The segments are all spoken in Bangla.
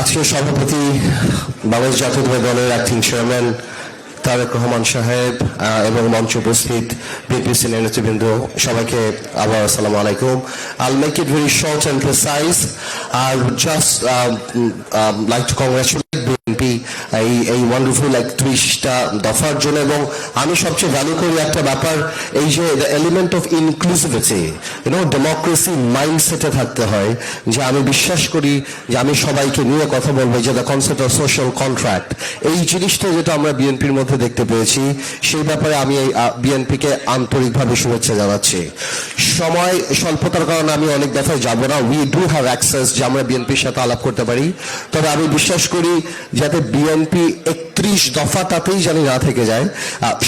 আজকের সভাপতি বাংলাদেশ জাতীয় দলের অ্যাক্টিং চেয়ারম্যান তারেক রহমান সাহেব এবং মঞ্চ উপস্থিত বিপিসি নেতৃবৃন্দ, সবাইকে আবার আসসালামু আলাইকুম। I'll make it very short and precise R just like to congratulate এই এই ওয়ান্ডারফুল একত্রিশটা দফার জন্য এবং আমি সবচেয়ে ভ্যালু করি একটা ব্যাপার, এই যে element of inclusivity you know democracy মাইন্ডসেটে থাকতে হয়, যে আমি বিশ্বাস করি, যে আমি সবাইকে নিয়ে কথা বলব, যে the concept of social contract এই জিনিসটা যেটা আমরা বিএনপির মধ্যে দেখতে পেয়েছি, সেই ব্যাপারে আমি এই বিএনপিকে আন্তরিকভাবে শুভেচ্ছা জানাচ্ছি। সময় স্বল্পতার কারণে আমি অনেক দফায় যাব না উই ডু হ্যাভ অ্যাক্সেস যে আমরা বিএনপির সাথে আলাপ করতে পারি, তবে আমি বিশ্বাস করি, যাতে বিএনপি একত্রিশ দফা তাতেই জানি না থেকে যায়।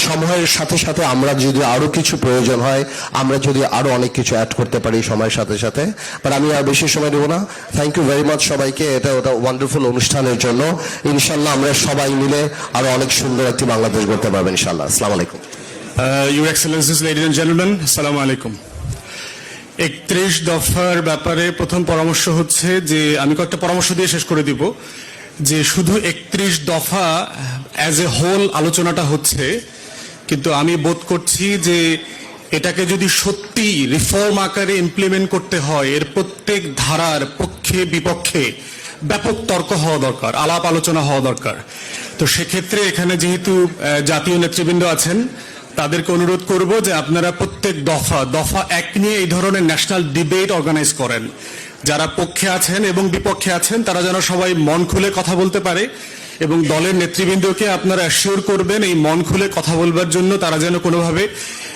সময়ের সাথে সাথে আমরা যদি আরও কিছু প্রয়োজন হয় আমরা যদি আরও অনেক কিছু অ্যাড করতে পারি সময়ের সাথে সাথে। বাট আমি আর বেশি সময় দেবো না। থ্যাংক ইউ ভেরি মাচ সবাইকে। এটা ওটা ওয়ান্ডারফুল অনুষ্ঠানের জন্য। ইনশাল্লাহ আমরা সবাই মিলে আরও অনেক সুন্দর একটি বাংলাদেশ করতে পারব ইনশাল্লাহ আসসালামু আলাইকুম। Your Excellencies, ladies and gentlemen, Assalamu alaikum. একত্রিশ দফার ব্যাপারে প্রথম পরামর্শ হচ্ছে যে আমি কয়েকটা পরামর্শ দিয়ে শেষ করে দিব। যে শুধু একত্রিশ দফা অ্যাজ এ হোল আলোচনাটা হচ্ছে, কিন্তু আমি বোধ করছি যে এটাকে যদি সত্যি রিফর্ম আকারে ইমপ্লিমেন্ট করতে হয়, এর প্রত্যেক ধারার পক্ষে, বিপক্ষে ব্যাপক তর্ক হওয়া দরকার, আলাপ আলোচনা হওয়া দরকার। তো সেক্ষেত্রে এখানে যেহেতু জাতীয় নেতৃবৃন্দ আছেন তাদেরকে অনুরোধ করব যে আপনারা প্রত্যেক দফা দফা এক নিয়ে এই ধরনের ন্যাশনাল ডিবেট অর্গানাইজ করেন। যারা পক্ষে আছেন এবং বিপক্ষে আছেন, তারা যেন সবাই মন খুলে কথা বলতে পারে এবং দলের নেতৃবৃন্দকে আপনারা অ্যাসিওর করবেন এই মন খুলে কথা বলবার জন্য তারা যেন কোনোভাবে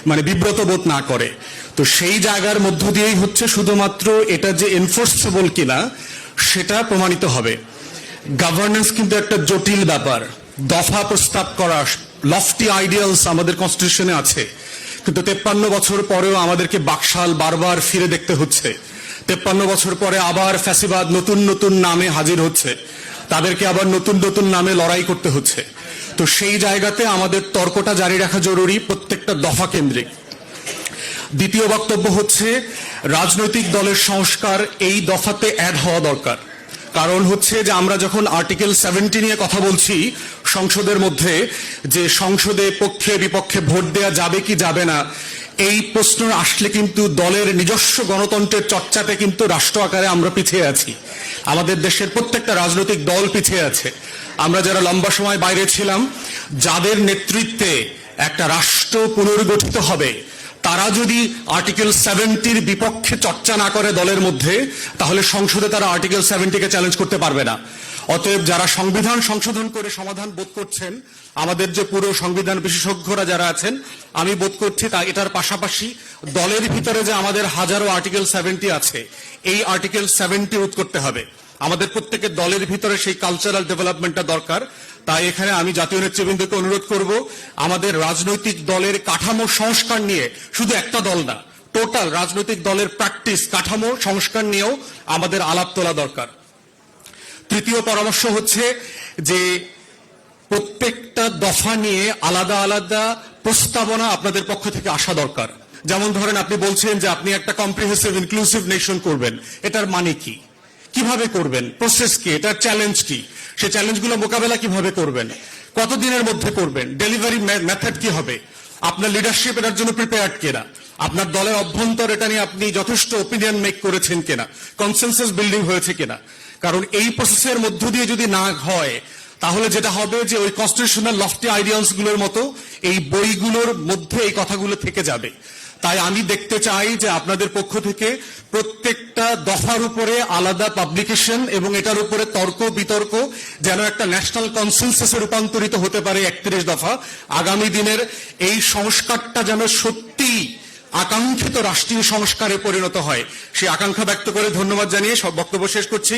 মানে বিব্রত বোধ না করে। তো সেই জায়গার মধ্য দিয়েই হচ্ছে শুধুমাত্র এটা যে এনফোর্সেবল কিনা, সেটা প্রমাণিত হবে। গভর্নেন্স কিন্তু একটা জটিল ব্যাপার। দফা প্রস্তাব করা লফটি আইডিয়ালস আমাদের কনস্টিটিউশনে আছে। কিন্তু তেপ্পান্ন বছর পরেও আমাদেরকে বাকশাল বারবার ফিরে দেখতে হচ্ছে। তেপ্পান্ন বছর পরে আবার ফ্যাসিবাদ নতুন নতুন নামে হাজির হচ্ছে। তাদেরকে আবার নতুন নতুন নামে লড়াই করতে হচ্ছে। তো সেই জায়গাতে আমাদের তর্কটা জারি রাখা জরুরি প্রত্যেকটা দফা কেন্দ্রিক। দ্বিতীয় বক্তব্য হচ্ছে, রাজনৈতিক দলের সংস্কার এই দফাতে অ্যাড হওয়া দরকার। কারণ হচ্ছে যে আমরা যখন আর্টিকেল সেভেন্টি নিয়ে কথা বলছি, সংসদের মধ্যে যে সংসদে পক্ষে বিপক্ষে ভোট দেয়া যাবে কি যাবে না, এই প্রশ্ন আসলে কিন্তু দলের নিজস্ব গণতন্ত্রের চর্চাতে কিন্তু রাষ্ট্র আকারে আমরা পিছিয়ে আছি। আমাদের দেশের প্রত্যেকটা রাজনৈতিক দল পিছিয়ে আছে। আমরা যারা লম্বা সময় বাইরে ছিলাম, যাদের নেতৃত্বে একটা রাষ্ট্র পুনর্গঠিত হবে তারা যদি আর্টিকেল সেভেন্টির বিপক্ষে চর্চা না করে দলের মধ্যে, তাহলে সংসদে তারা আর্টিকেল সেভেন্টিকে চ্যালেঞ্জ করতে পারবে না। অতএব যারা সংবিধান সংশোধন করে সমাধান বোধ করছেন, আমাদের যে পুরো সংবিধান বিশেষজ্ঞরা যারা আছেন, আমি বোধ করছি তা এটার পাশাপাশি দলের ভিতরে যে আমাদের হাজারো আর্টিকেল সেভেন্টি আছে, এই আর্টিকেল সেভেন্টি রোধ করতে হবে। আমাদের প্রত্যেকের দলের ভিতরে সেই কালচারাল ডেভেলপমেন্টটা দরকার। তাই এখানে আমি জাতীয় নেতৃবৃন্দকে অনুরোধ করব, আমাদের রাজনৈতিক দলের কাঠামো সংস্কার নিয়ে শুধু একটা দল না টোটাল রাজনৈতিক দলের প্র্যাকটিস কাঠামো সংস্কার নিয়েও আমাদের আলাপ তোলা দরকার। তৃতীয় পরামর্শ হচ্ছে যে প্রত্যেকটা দফা নিয়ে আলাদা আলাদা প্রস্তাবনা আপনাদের পক্ষ থেকে আসা দরকার। যেমন ধরেন আপনি বলছেন যে আপনি একটা কম্প্রিহেন্সিভ ইনক্লুসিভ নেশন করবেন। এটার মানে কি? কীভাবে করবেন? প্রসেস কি? এটার চ্যালেঞ্জ কি? সেই চ্যালেঞ্জগুলো মোকাবেলা কীভাবে করবেন? কতদিনের মধ্যে করবেন? ডেলিভারি মেথড কি হবে? আপনার লিডারশিপ এটার জন্য প্রিপেয়ার্ড কিনা? আপনার দলের অভ্যন্তর এটা নিয়ে আপনি যথেষ্ট ওপিনিয়ন মেক করেছেন কিনা? কনসেনসাস বিল্ডিং হয়েছে কিনা? কারণ এই প্রসেসের মধ্য দিয়ে যদি না হয়, তাহলে যেটা হবে যে ওই কনস্টিটিউশনাল লফটি আইডিয়ালসগুলোর মতো এই বইগুলোর মধ্যে এই কথাগুলো থেকে যাবে। তাই আমি দেখতে চাই যে আপনাদের পক্ষ থেকে প্রত্যেকটা দফার উপরে আলাদা পাবলিকেশন এবং এটার উপরে তর্ক, বিতর্ক যেন একটা ন্যাশনাল কনসেনসাসে রূপান্তরিত হতে পারে একত্রিশ দফা। আগামী দিনের এই সংস্কারটা যেন সত্যি আকাঙ্ক্ষিত রাষ্ট্রীয় সংস্কারে পরিণত হয়। সেই আকাঙ্ক্ষা ব্যক্ত করে ধন্যবাদ জানিয়ে সব বক্তব্য শেষ করছি।